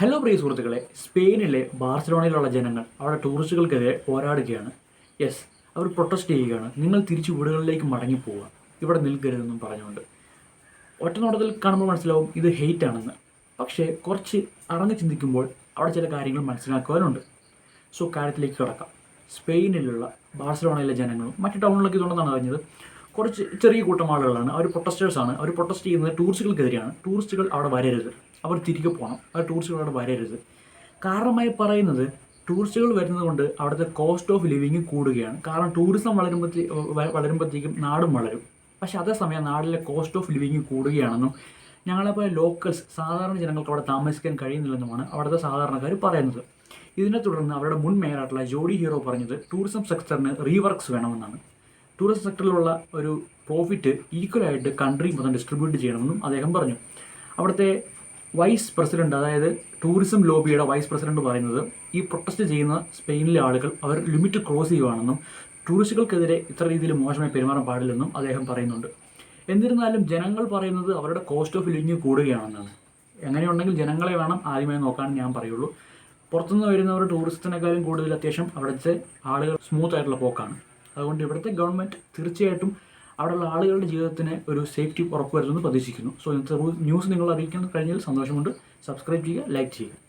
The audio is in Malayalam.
ഹലോ പ്രിയ സുഹൃത്തുക്കളെ. സ്പെയിനിലെ ബാർസലോണയിലുള്ള ജനങ്ങൾ അവിടെ ടൂറിസ്റ്റുകൾക്കെതിരെ പോരാടുകയാണ്. യെസ് അവർ പ്രൊട്ടസ്റ്റ് ചെയ്യുകയാണ്. നിങ്ങൾ തിരിച്ച് വീടുകളിലേക്ക് മടങ്ങി പോവുക ഇവിടെ നിൽക്കരുതെന്നും പറഞ്ഞുകൊണ്ട്. ഒറ്റനോട്ടത്തിൽ കാണുമ്പോൾ മനസ്സിലാവും ഇത് ഹെയ്റ്റ് ആണെന്ന്. പക്ഷേ കുറച്ച് അറങ്ങി ചിന്തിക്കുമ്പോൾ അവിടെ ചില കാര്യങ്ങൾ മനസ്സിലാക്കുവാനുണ്ട്. സോ കാര്യത്തിലേക്ക് കിടക്കാം. സ്പെയിനിലുള്ള ബാർസലോണയിലെ ജനങ്ങളും മറ്റ് ടൗണിലൊക്കെ ഇതുണ്ടെന്നാണ് അറിഞ്ഞത് കുറച്ച് ചെറിയ കൂട്ടം ആളുകളാണ്. അവർ പ്രൊട്ടസ്റ്റേഴ്സാണ് അവർ പ്രൊട്ടസ്റ്റ് ചെയ്യുന്നത് ടൂറിസ്റ്റുകൾക്കെതിരെയാണ് ടൂറിസ്റ്റുകൾ അവിടെ വരരുത്. അവർ തിരികെ പോകണം അവർ ടൂറിസ്റ്റുകൾ അവിടെ വരരുത്. കാരണമായി പറയുന്നത് ടൂറിസ്റ്റുകൾ വരുന്നത് കൊണ്ട് അവിടുത്തെ കോസ്റ്റ് ഓഫ് ലിവിങ് കൂടുകയാണ്. കാരണം ടൂറിസം വളരുമ്പോഴത്തേ വളരുമ്പോഴത്തേക്കും നാടും വളരും. പക്ഷേ അതേസമയം നാടിലെ കോസ്റ്റ് ഓഫ് ലിവിങ് കൂടുകയാണെന്നും ഞങ്ങളെപ്പോലെ ലോക്കൽസ് സാധാരണ ജനങ്ങൾക്ക് അവിടെ താമസിക്കാൻ കഴിയുന്നില്ലെന്നുമാണ് അവിടുത്തെ സാധാരണക്കാർ പറയുന്നത്. ഇതിനെ തുടർന്ന് അവരുടെ മുൻ മേയറായിട്ടുള്ള ജോഡി ഹീറോ പറഞ്ഞത് ടൂറിസം സെക്ടറിന് റീവർക്സ് വേണമെന്നാണ്. ടൂറിസം സെക്ടറിലുള്ള ഒരു പ്രോഫിറ്റ് ഈക്വലായിട്ട് കൺട്രി മൊത്തം ഡിസ്ട്രിബ്യൂട്ട് ചെയ്യണമെന്നും അദ്ദേഹം പറഞ്ഞു. അവിടുത്തെ വൈസ് പ്രസിഡന്റ് അതായത് ടൂറിസം ലോബിയുടെ വൈസ് പ്രസിഡന്റ് പറയുന്നത് ഈ പ്രൊട്ടസ്റ്റ് ചെയ്യുന്ന സ്പെയിനിലെ ആളുകൾ അവർ ലിമിറ്റ് ക്രോസ് ചെയ്യുവാണെന്നും ടൂറിസ്റ്റുകൾക്കെതിരെ ഇത്ര രീതിയിൽ മോശമായി പെരുമാറാൻ പാടില്ലെന്നും അദ്ദേഹം പറയുന്നുണ്ട്. എന്നിരുന്നാലും ജനങ്ങൾ പറയുന്നത് അവരുടെ കോസ്റ്റ് ഓഫ് ലിവിങ് കൂടുകയാണെന്നാണ്. എങ്ങനെയുണ്ടെങ്കിൽ ജനങ്ങളെ വേണം ആദ്യമായി നോക്കാൻ ഞാൻ പറയുള്ളൂ. പുറത്തുനിന്ന് വരുന്നവർ ടൂറിസത്തിനേക്കാളും കൂടുതൽ അത്യാവശ്യം അവിടുത്തെ ആളുകൾ സ്മൂത്ത് ആയിട്ടുള്ള പോക്കാണ്. അതുകൊണ്ട് ഇവിടുത്തെ ഗവൺമെന്റ് തീർച്ചയായിട്ടും അവിടെയുള്ള ആളുകളുടെ ജീവിതത്തിന് ഒരു സേഫ്റ്റി ഉറപ്പുവരുത്തുമെന്ന് പ്രതീക്ഷിക്കുന്നു. സോ ഇന്നത്തെ ന്യൂസ് നിങ്ങൾ അറിയിക്കാൻ കഴിഞ്ഞാൽ സന്തോഷമുണ്ട്. സബ്സ്ക്രൈബ് ചെയ്യുക ലൈക്ക് ചെയ്യുക.